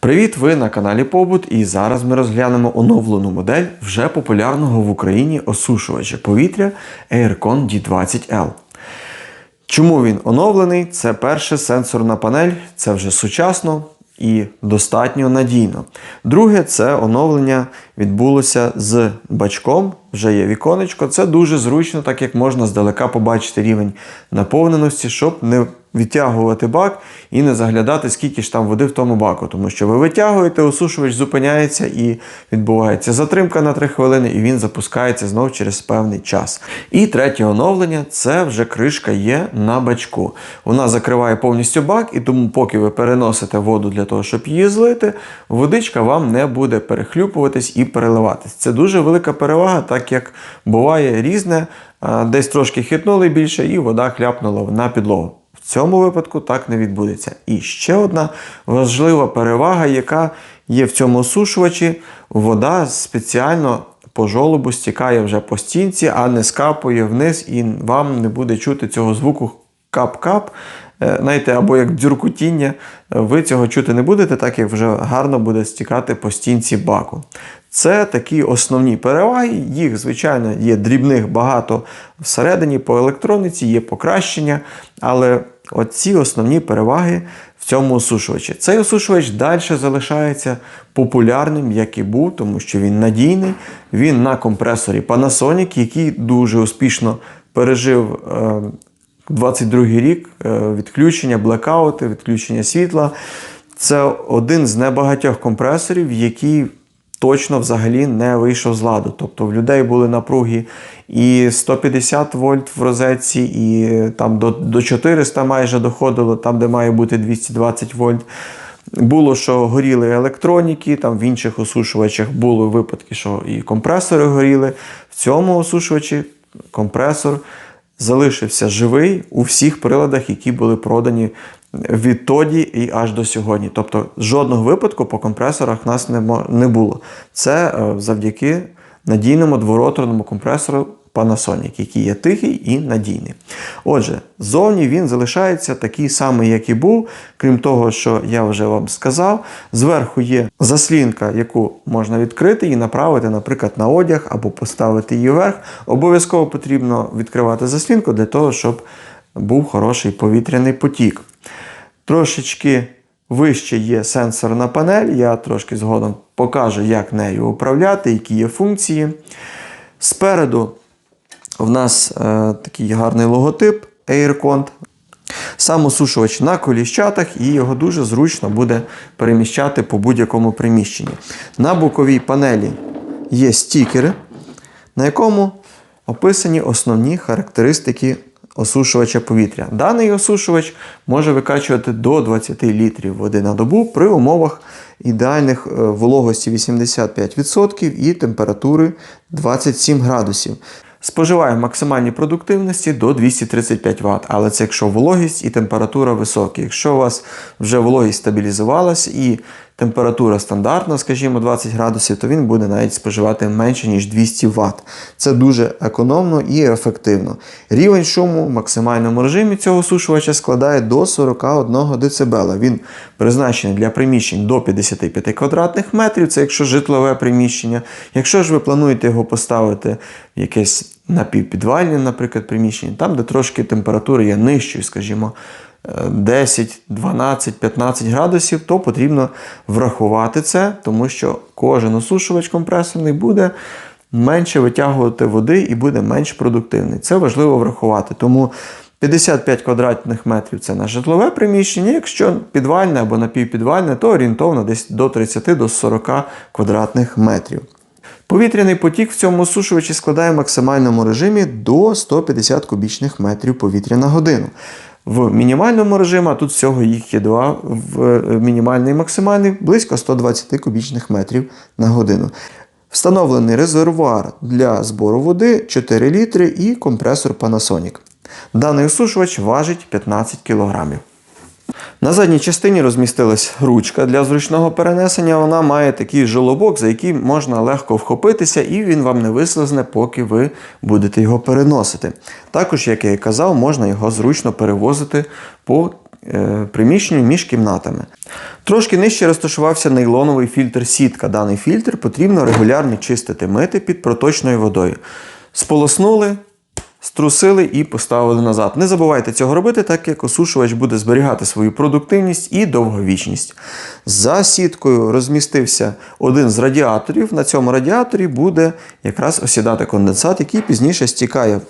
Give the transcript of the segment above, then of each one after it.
Привіт! Ви на каналі Побут, і зараз ми розглянемо оновлену модель вже популярного в Україні осушувача повітря Aircon D20L. Чому він оновлений? Це перше сенсорна панель, це вже сучасно і достатньо надійно. Друге, це оновлення відбулося з бачком, вже є віконечко. Це дуже зручно, так як можна здалека побачити рівень наповненості, щоб не відтягувати бак і не заглядати, скільки ж там води в тому баку. Тому що ви витягуєте, осушувач зупиняється і відбувається затримка на 3 хвилини, і він запускається знов через певний час. І третє оновлення це вже кришка є на бачку. Вона закриває повністю бак, і тому, поки ви переносите воду для того, щоб її злити, водичка вам не буде перехлюпуватись і переливатись. Це дуже велика перевага, так як буває різне, десь трошки хитнули більше, і вода хляпнула на підлогу. В цьому випадку так не відбудеться. І ще одна важлива перевага, яка є в цьому осушувачі, вода спеціально по жолобу стікає вже по стінці, а не скапує вниз, і вам не буде чути цього звуку кап-кап. Е, Знаєте, або як дзюркутіння, е, ви цього чути не будете, так як вже гарно буде стікати по стінці баку. Це такі основні переваги. Їх, звичайно, є дрібних багато всередині по електроніці, є покращення, але оці основні переваги в цьому осушувачі. Цей осушувач далі залишається популярним, як і був, тому що він надійний. Він на компресорі Panasonic, який дуже успішно пережив. е, 22 рік е, відключення, блекаути, відключення світла. Це один з небагатьох компресорів, який точно взагалі не вийшов з ладу. Тобто в людей були напруги і 150 вольт в розетці, і там до, до 400 майже доходило, там, де має бути 220 вольт. Було, що горіли електроніки, там в інших осушувачах були випадки, що і компресори горіли. В цьому осушувачі компресор залишився живий у всіх приладах, які були продані відтоді і аж до сьогодні. Тобто жодного випадку по компресорах нас не, було. Це е, завдяки надійному двороторному компресору Panasonic, який є тихий і надійний. Отже, ззовні він залишається такий самий, як і був, крім того, що я вже вам сказав. Зверху є заслінка, яку можна відкрити і направити, наприклад, на одяг або поставити її вверх. Обов'язково потрібно відкривати заслінку для того, щоб був хороший повітряний потік. Трошечки вище є сенсорна панель. Я трошки згодом покажу, як нею управляти, які є функції. Спереду в нас е, такий гарний логотип AirCont. Сам осушувач на коліщатах, і його дуже зручно буде переміщати по будь-якому приміщенні. На боковій панелі є стікери, на якому описані основні характеристики осушувача повітря. Даний осушувач може викачувати до 20 літрів води на добу при умовах ідеальних е, вологості 85% і температури 27 градусів. Споживає максимальні продуктивності до 235 Вт, але це якщо вологість і температура високі. Якщо у вас вже вологість стабілізувалась і температура стандартна, скажімо, 20 градусів, то він буде навіть споживати менше, ніж 200 Вт. Це дуже економно і ефективно. Рівень шуму в максимальному режимі цього осушувача складає до 41 дБ. Він призначений для приміщень до 55 квадратних метрів, це якщо житлове приміщення. Якщо ж ви плануєте його поставити в якесь напівпідвальне, наприклад, приміщення, там, де трошки температура є нижчою, скажімо, 10, 12, 15 градусів, то потрібно врахувати це, тому що кожен осушувач компресорний буде менше витягувати води і буде менш продуктивний. Це важливо врахувати. Тому 55 квадратних метрів це на житлове приміщення. Якщо підвальне або напівпідвальне, то орієнтовно десь до 30 до 40 квадратних метрів. Повітряний потік в цьому осушувачі складає в максимальному режимі до 150 кубічних метрів повітря на годину. В мінімальному режимі, а тут всього їх є два, в е, мінімальний і максимальний, близько 120 кубічних метрів на годину. Встановлений резервуар для збору води 4 літри і компресор Panasonic. Даний осушувач важить 15 кг. На задній частині розмістилась ручка для зручного перенесення. Вона має такий жолобок, за який можна легко вхопитися, і він вам не вислизне, поки ви будете його переносити. Також, як я і казав, можна його зручно перевозити по е, приміщенню між кімнатами. Трошки нижче розташувався нейлоновий фільтр сітка. Даний фільтр потрібно регулярно чистити мити під проточною водою. Сполоснули, струсили і поставили назад. Не забувайте цього робити, так як осушувач буде зберігати свою продуктивність і довговічність. За сіткою розмістився один з радіаторів. На цьому радіаторі буде якраз осідати конденсат, який пізніше стікає е,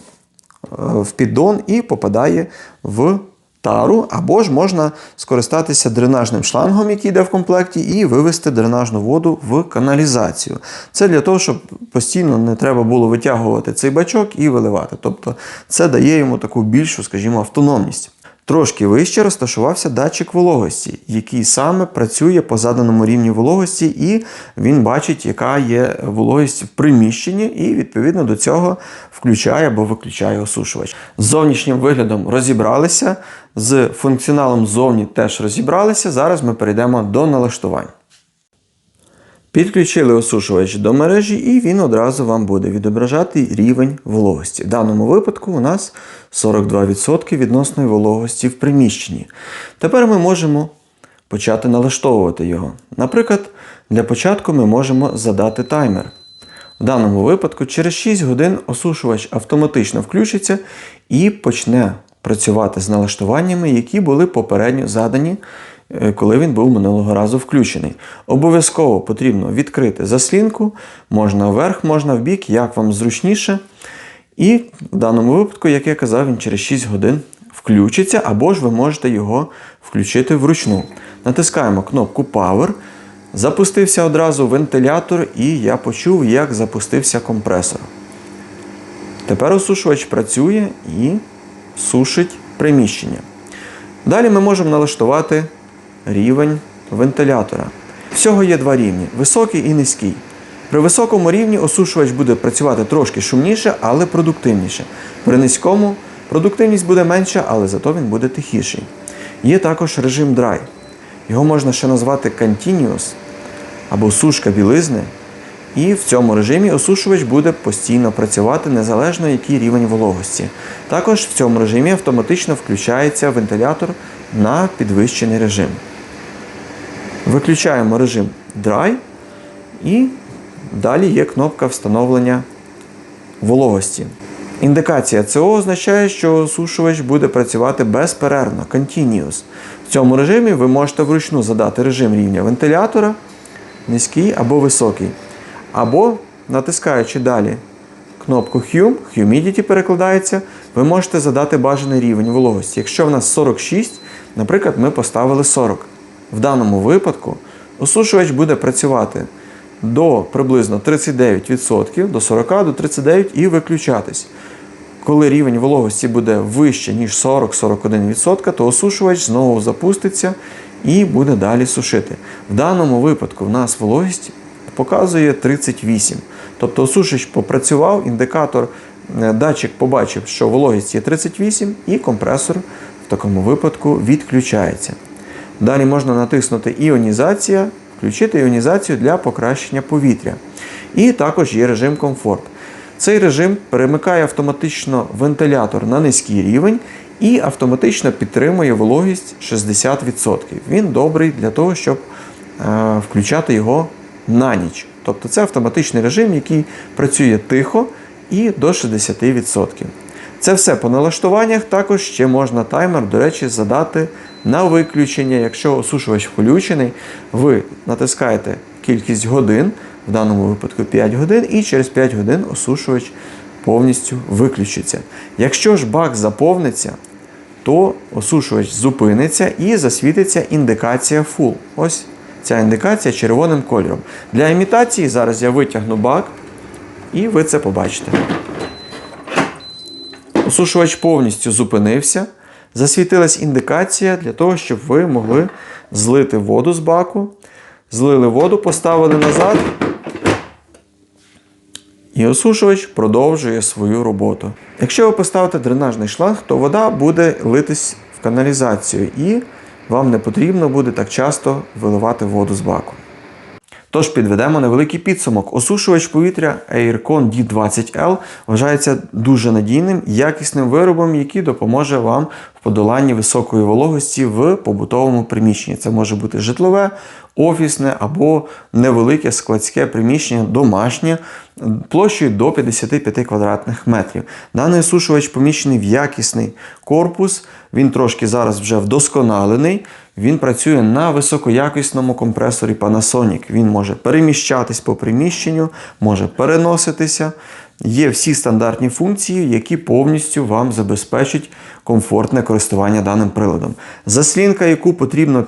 в піддон і попадає в тару, або ж можна скористатися дренажним шлангом, який йде в комплекті, і вивести дренажну воду в каналізацію. Це для того, щоб постійно не треба було витягувати цей бачок і виливати. Тобто це дає йому таку більшу, скажімо, автономність. Трошки вище розташувався датчик вологості, який саме працює по заданому рівні вологості, і він бачить, яка є вологість в приміщенні, і відповідно до цього включає або виключає осушувач. З зовнішнім виглядом розібралися, з функціоналом зовні теж розібралися. Зараз ми перейдемо до налаштувань. Підключили осушувач до мережі, і він одразу вам буде відображати рівень вологості. В даному випадку у нас 42% відносної вологості в приміщенні. Тепер ми можемо почати налаштовувати його. Наприклад, для початку ми можемо задати таймер. В даному випадку через 6 годин осушувач автоматично включиться і почне працювати з налаштуваннями, які були попередньо задані, коли він був минулого разу включений. Обов'язково потрібно відкрити заслінку, можна вверх, можна в бік, як вам зручніше. І в даному випадку, як я казав, він через 6 годин включиться, або ж ви можете його включити вручну. Натискаємо кнопку Power. Запустився одразу вентилятор, і я почув, як запустився компресор. Тепер осушувач працює і сушить приміщення. Далі ми можемо налаштувати рівень вентилятора. Всього є два рівні високий і низький. При високому рівні осушувач буде працювати трошки шумніше, але продуктивніше. При низькому продуктивність буде менша, але зато він буде тихіший. Є також режим Dry. Його можна ще назвати Continuous або сушка білизни. І в цьому режимі осушувач буде постійно працювати незалежно який рівень вологості. Також в цьому режимі автоматично включається вентилятор на підвищений режим. Виключаємо режим Dry і далі є кнопка встановлення вологості. Індикація ЦО означає, що осушувач буде працювати безперервно, continuous. В цьому режимі ви можете вручну задати режим рівня вентилятора, низький або високий. Або, натискаючи далі кнопку Hum, Humidity перекладається, ви можете задати бажаний рівень вологості. Якщо в нас 46, наприклад, ми поставили 40. В даному випадку осушувач буде працювати до приблизно 39%, до 40 до 39 і виключатись. Коли рівень вологості буде вище, ніж 40-41%, то осушувач знову запуститься і буде далі сушити. В даному випадку в нас вологість показує 38. Тобто осушувач попрацював, індикатор, е, датчик побачив, що вологість є 38, і компресор в такому випадку відключається. Далі можна натиснути Іонізація, включити іонізацію для покращення повітря. І також є режим комфорт. Цей режим перемикає автоматично вентилятор на низький рівень і автоматично підтримує вологість 60%. Він добрий для того, щоб е, включати його на ніч. Тобто це автоматичний режим, який працює тихо і до 60%. Це все по налаштуваннях. Також ще можна таймер, до речі, задати на виключення. Якщо осушувач включений, ви натискаєте кількість годин, в даному випадку 5 годин, і через 5 годин осушувач повністю виключиться. Якщо ж бак заповниться, то осушувач зупиниться і засвітиться індикація Full. Ось ця індикація червоним кольором. Для імітації зараз я витягну бак, і ви це побачите. Осушувач повністю зупинився. Засвітилась індикація для того, щоб ви могли злити воду з баку. Злили воду, поставили назад. І осушувач продовжує свою роботу. Якщо ви поставите дренажний шланг, то вода буде литись в каналізацію і вам не потрібно буде так часто виливати воду з баку. Тож підведемо невеликий підсумок. Осушувач повітря Aircon D20L вважається дуже надійним, якісним виробом, який допоможе вам в подоланні високої вологості в побутовому приміщенні. Це може бути житлове, офісне або невелике складське приміщення, домашнє площею до 55 квадратних метрів. Даний осушувач поміщений в якісний корпус. Він трошки зараз вже вдосконалений. Він працює на високоякісному компресорі Panasonic. Він може переміщатись по приміщенню, може переноситися. Є всі стандартні функції, які повністю вам забезпечать комфортне користування даним приладом. Заслінка, яку потрібно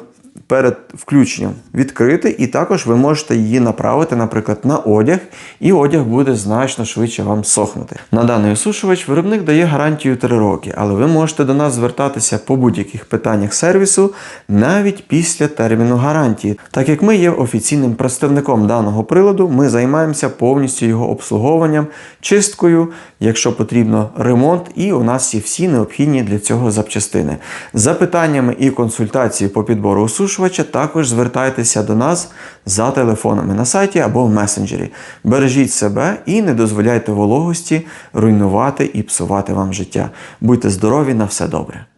перед включенням відкрити, і також ви можете її направити, наприклад, на одяг, і одяг буде значно швидше вам сохнути. На даний осушувач виробник дає гарантію 3 роки, але ви можете до нас звертатися по будь-яких питаннях сервісу навіть після терміну гарантії. Так як ми є офіційним представником даного приладу, ми займаємося повністю його обслуговуванням, чисткою, якщо потрібно ремонт, і у нас є всі необхідні для цього запчастини. За питаннями і консультацією по підбору осушувача також звертайтеся до нас за телефонами на сайті або в месенджері. Бережіть себе і не дозволяйте вологості руйнувати і псувати вам життя. Будьте здорові на все добре.